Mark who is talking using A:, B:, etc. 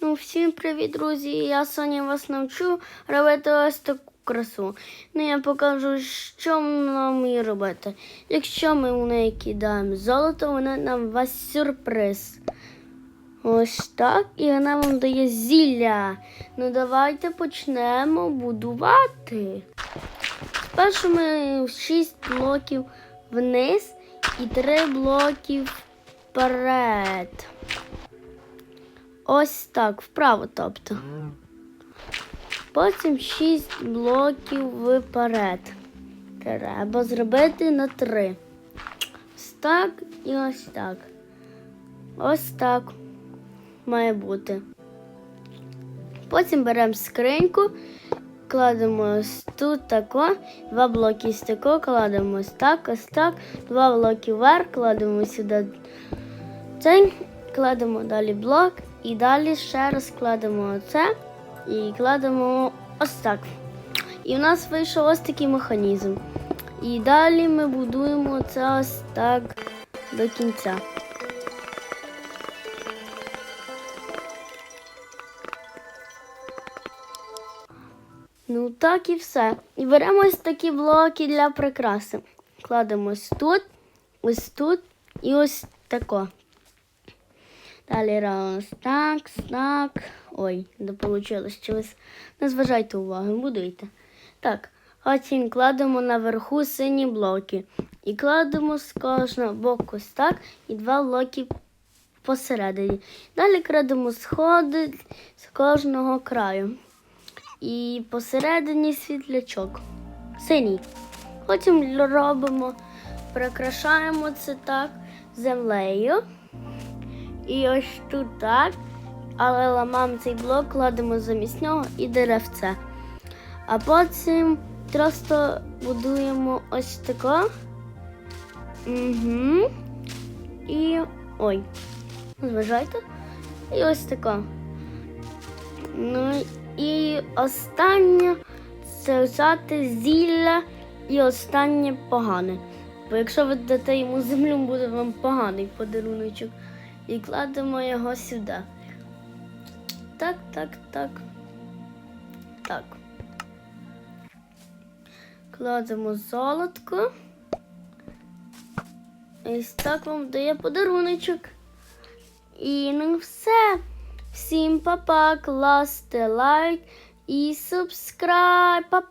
A: Ну, всім привіт, друзі! Я Соня вас навчу робити ось таку красу. Ну, я покажу, що нам її робити. Якщо ми у неї кидаємо золото, вона нам вас сюрприз. Ось так, і вона вам дає зілля. Ну, давайте почнемо будувати. Спершу ми 6 блоків вниз і 3 блоки вперед. Ось так, вправо, тобто. Потім 6 блоків вперед. Треба зробити на 3. Ось так і ось так. Ось так має бути. Потім беремо скриньку, кладемо ось тут тако, два блоки з тако, кладемо ось так, ось так, два блоки вверх, кладемо сюди цей, кладемо далі блок і далі ще раз кладемо оце і кладемо ось так. І в нас вийшов ось такий механізм. І далі ми будуємо це ось так до кінця. Ну так і все. І беремо ось такі блоки для прикраси. Кладемо ось тут, ось тут і ось тако. Далі раз, так, так. Ой, не вийшло. Чогось. Не зважайте увагу, будуйте. Так, потім кладемо наверху сині блоки. І кладемо з кожного боку ось так і два блоки посередині. Далі кладемо сходи з кожного краю. І посередині світлячок. Синій. Потім робимо, прикрашаємо це так землею. І ось тут так. Але ламаємо цей блок, кладемо замість нього і деревце. А потім просто будуємо ось тако. Угу. І. ой. Зважайте. І ось тако. Ну і останнє це взяти зілля і останнє погане. Бо якщо ви дасте йому землю, буде вам поганий подаруночок. І кладемо його сюди. Так, так, так. Так. Кладемо золотко. Ось так вам дає подаруночок. І ну все. Всім па-па, лайк і субскрайб.